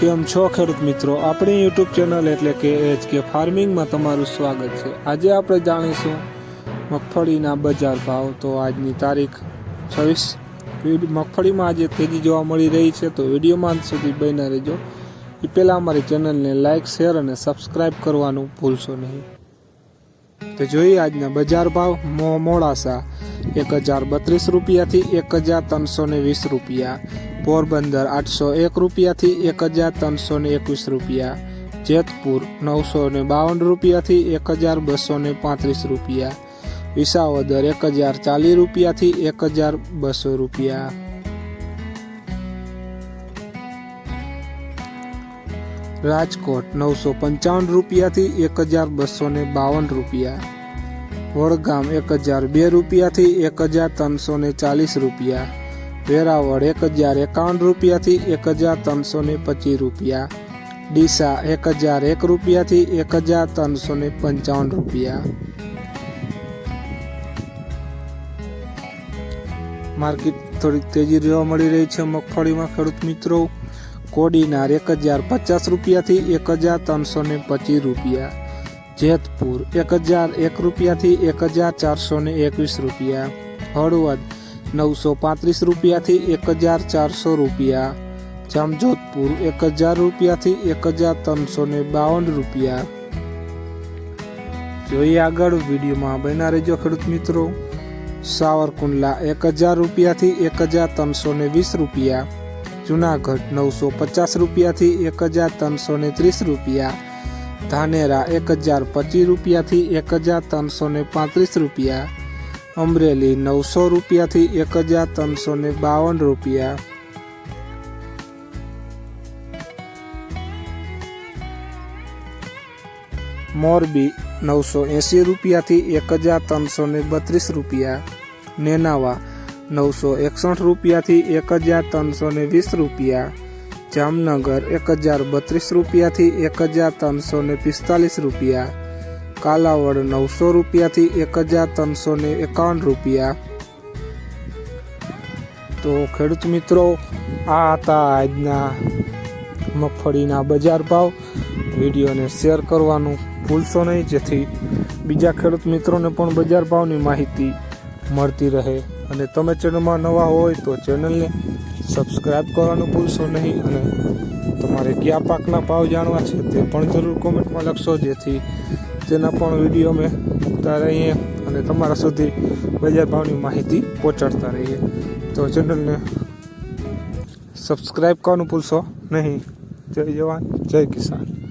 કેમ છો ખેડૂત મિત્રો? આપણી યુટ્યુબ ચેનલ એટલે કે એચ કે ફાર્મિંગમાં તમારું સ્વાગત છે. આજે આપણે જાણીશું મગફળીના બજાર ભાવ. તો આજની તારીખ છવ્વીસ મગફળીમાં આજે તેજી જોવા મળી રહી છે. તો વિડીયોમાં સુધી બન્યા રહેજો. એ પહેલાં અમારી ચેનલને લાઇક શેર અને સબસ્ક્રાઇબ કરવાનું ભૂલશો નહીં. તો જોઈએ આજના બજાર ભાવ. મોડાસા એક હજાર બત્રીસ રૂપિયાથી એક હજાર ત્રણસો વીસ રૂપિયા. પોરબંદર આઠસો એક રૂપિયાથી એક હજાર ત્રણસો ને એકવીસ રૂપિયા. જેતપુર નવસો ને બાવન રૂપિયાથી એક હજાર બસો ને પાંત્રીસ રૂપિયા. વિસાવદર એક હજાર ચાલીસ રૂપિયાથી એક હજાર બસો રૂપિયા. રાજકોટ નવસો પંચાવન રૂપિયાથી એક હજાર બસો ને બાવન રૂપિયા. વડગામ એક હજાર બે રૂપિયાથી એક હજાર ત્રણસો ને ચાલીસ રૂપિયા. વેરાવળ એક હજાર એકાવન રૂપિયાથી એક હજાર ત્રણસો ને પચીસ રૂપિયા. ડીસા એક હજાર એક રૂપિયાથી એક હજાર ત્રણસો ને પંચાવન રૂપિયા. માર્કેટ થોડીક તેજી જોવા મળી રહી છે મગફળીમાં ખેડૂત મિત્રો. કોડીનાર એક હજાર પચાસ રૂપિયાથી એક હજાર ત્રણસો ને પચીસ રૂપિયા. જેતપુર એક હજાર એક રૂપિયાથી એક હજાર ચારસો ને એકવીસ રૂપિયા. હળવદ નવસો પાંત્રીસ રૂપિયાથી એક હજાર ચારસો રૂપિયા. જામજોધપુર એક હજાર રૂપિયાથી એક હજાર ત્રણસો ને બાવન રૂપિયા. જોઈએ આગળ વિડીયોમાં બન્યા રહેજો ખેડૂત મિત્રો. સાવરકુંડલા એક હજાર રૂપિયાથી એક હજાર ત્રણસો ને વીસ રૂપિયા. જુનાગઢ નવસો પચાસ રૂપિયાથી એક હજાર ત્રણસો ને ત્રીસ રૂપિયા. ધાનેરા એક હજાર પચીસ રૂપિયાથી એક હજાર ત્રણસો ને પાંત્રીસ રૂપિયા. અમરેલી નવસો રૂપિયાથી એક હજાર ત્રણસો ને બાવન રૂપિયા. મોરબી નવસો એંસી રૂપિયાથી એક હજાર ત્રણસો ને બત્રીસ રૂપિયા. નેનાવા નવસો એકસઠ રૂપિયાથી એક હજાર ત્રણસો ને વીસ રૂપિયા. જામનગર એક હજાર બત્રીસ રૂપિયાથી એક હજાર ત્રણસો ને પિસ્તાલીસ રૂપિયા. કાલાવડ નવસો રૂપિયાથી એક હજાર ત્રણસો ને એકાવન રૂપિયા. તો ખેડૂત મિત્રો, આ હતા આજના મગફળીના બજાર ભાવ. વિડીયોને શેર કરવાનું ભૂલશો નહીં, જેથી બીજા ખેડૂત મિત્રોને પણ બજાર ભાવની માહિતી મળતી રહે. અને તમે ચેનલમાં નવા હોય તો ચેનલને સબસ્ક્રાઈબ કરવાનું ભૂલશો નહીં અને તમારે કયા પાકના ભાવ જાણવા છે તે પણ જરૂર કોમેન્ટમાં લખશો, જેથી તેના પણ વીડિયો અમે મૂકતા રહીએ અને તમારા સુધી બજાર ભાવની માહિતી પહોંચાડતા રહીએ. તો ચેનલને સબસ્ક્રાઈબ કરવાનું ભૂલશો નહીં. જય જવાન, જય કિસાન.